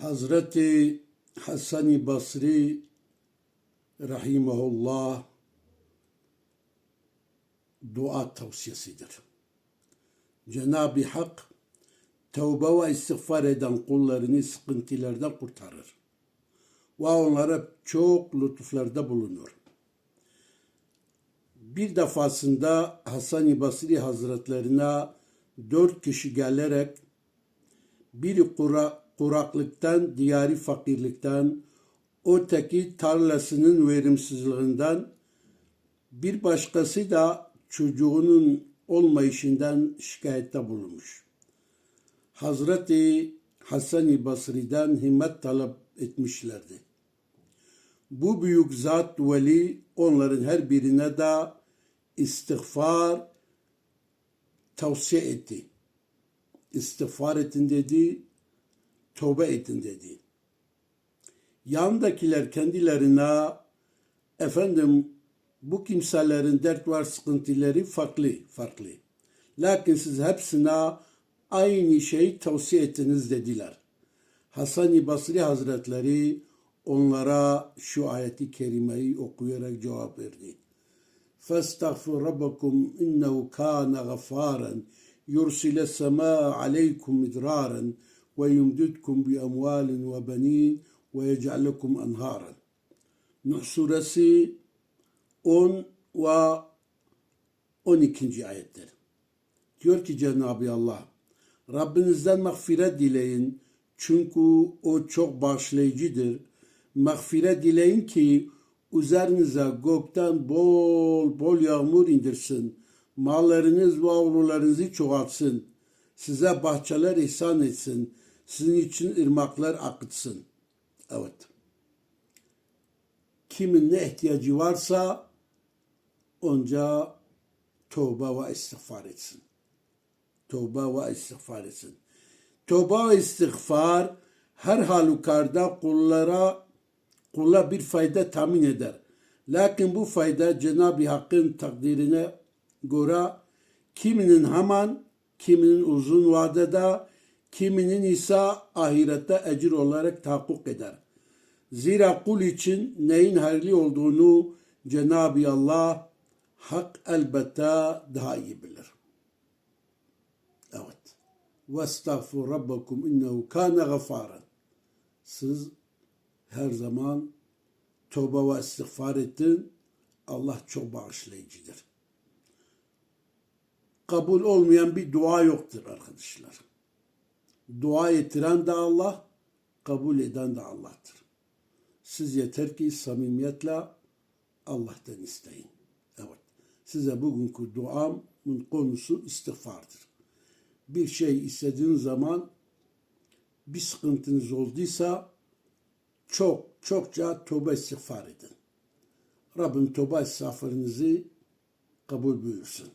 Hazreti Hasan-ı Basri rahimahullah dua tavsiyesidir. Cenab-ı Hak tevbe ve istiğfar eden kullarını sıkıntılardan kurtarır. Ve onlara çok lütuflarda bulunur. Bir defasında Hasan-ı Basri Hazretlerine dört kişi gelerek biri kura, kuraklıktan, diğeri fakirlikten, öteki tarlasının verimsizliğinden, bir başkası da çocuğunun olmayışından şikayette bulunmuş. Hazreti Hasan-ı Basri'den himmet talep etmişlerdi. Bu büyük zat veli onların her birine de istiğfar tavsiye etti. İstiğfar etin dedi, tövbe etin dedi. Yandakiler kendilerine efendim bu kimselerin dert var sıkıntıları farklı farklı. Lakin siz hepsine aynı şeyi tavsiye ettiniz dediler. Hasan-ı Basri Hazretleri onlara şu ayeti kerimeyi okuyarak cevap verdi. فَاسْتَغْفِرْ رَبَّكُمْ اِنَّهُ كَانَ غَفَّارًا يُرْسِلَ السَّمَاءَ عَلَيْكُمْ مِدْرَارًا وَيُمْدِدْكُمْ بِأَمْوَالٍ وَبَنِينَ وَيَجْعَلْ لَكُمْ أَنْهَارًا Nuh suresi 10 ve 12. ayetler. Diyor ki Cenab-ı Allah, Rabbinizden mağfiret dileyin çünkü o çok bağışlayıcıdır. Mağfiret dileyin ki üzerinize gökten bol bol yağmur indirsin. Mallarınız ve avlularınızı çoğaltsın. Size bahçeler ihsan etsin. Sizin için ırmaklar akıtsın. Evet. Kimin ne ihtiyacı varsa onca tövbe ve istiğfar etsin. Tövbe ve istiğfar etsin. Tövbe ve istiğfar her halükarda kullara kula bir fayda tamin eder. Lakin bu fayda Cenab-ı Hakk'ın takdirine göre kiminin hemen, kiminin uzun vadede, kiminin ise ahirette ecir olarak tahakkuk eder. Zira kul için neyin hayırlı olduğunu Cenab-ı Allah hak elbette daha iyi bilir. Evet. وَاسْتَغْفُرْ رَبَّكُمْ اِنَّهُ كَانَ غَفَارًا Siz her zaman tövbe ve istiğfar ettin. Allah çok bağışlayıcıdır. Kabul olmayan bir dua yoktur arkadaşlar. Dua ettiren de Allah, kabul eden de Allah'tır. Siz yeter ki samimiyetle Allah'tan isteyin. Evet. Size bugünkü duamın konusu istiğfardır. Bir şey istediğin zaman bir sıkıntınız olduysa çok çokça tövbe istiğfar edin. Rabbim tövbe istiğfarınızı kabul buyursun.